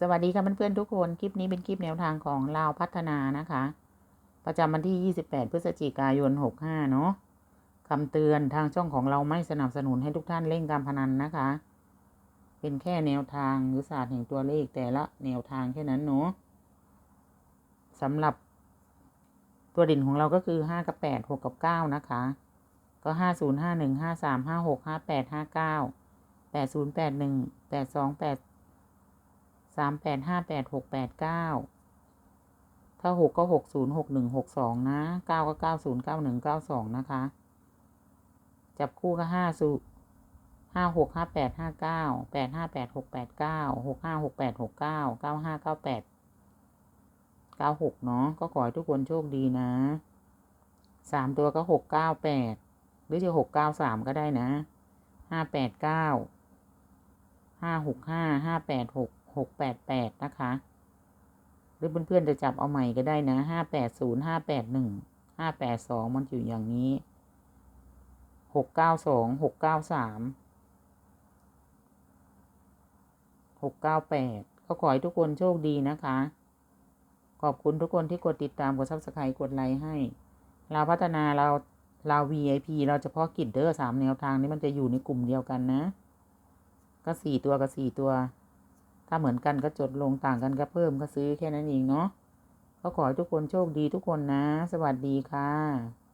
สวัสดีค่ะเพื่อนๆทุกคน คลิปนี้เป็นคลิปแนวทางของลาวพัฒนานะคะ ประจำวันที่ 28 พฤศจิกายน 65 เนาะคำเตือนทางช่องของเราไม่สนับสนุนให้ทุกท่านเล่นการพนันนะคะ เป็นแค่แนวทางหรือศาสตร์แห่งตัวเลขแต่ละแนวทางแค่นั้นเนาะสำหรับตัวเด่นของเราก็คือ 5 กับ 8 6 กับ 9 นะคะ ก็ 50 51 53 56 58 59 80 81 82 8 สามแปดห้าแปดหกแปดเก้าถ้าหกก็หกศูนย์หกหนึ่งหกสองนะเก้าก็เก้าศูนย์เก้าหนึ่งเก้าสองนะคะ จับคู่ก็ห้าสูห้าหกห้าแปดห้าเก้าแปดห้าแปดหกแปดเก้าหกห้าหกแปดหกเก้าเก้าห้าเก้าแปดเก้าหกเนาะก็ขอให้ทุกคนโชคดีนะสามตัวก็หกเก้าแปดหรือจะหกเก้าสามก็ได้นะห้าแปดเก้าห้าหกห้าห้าแปดหก หกแปดแปดนะคะ หรือเพื่อนๆจะจับเอาใหม่ก็ได้นะห้าแปดศูนย์ห้าแปดหนึ่งห้าแปดสองมันอยู่อย่างนี้หกเก้าสองหกเก้าสามหกเก้าแปดก็ขอให้ทุกคนโชคดีนะคะ ขอบคุณทุกคนที่กดติดตามกดซับสไครต์กดไลค์ให้ เราพัฒนาเราเรา VIP เราเฉพาะกิจเดอร์สามแนวทางนี้มันจะอยู่ในกลุ่มเดียวกันนะ ก็สี่ตัวกับสี่ตัว ถ้าเหมือนกันก็จดลงต่างกันก็เพิ่มก็ซื้อแค่นั้นเองเนาะก็ขอให้ทุกคนโชคดีทุกคนนะ สวัสดีค่ะ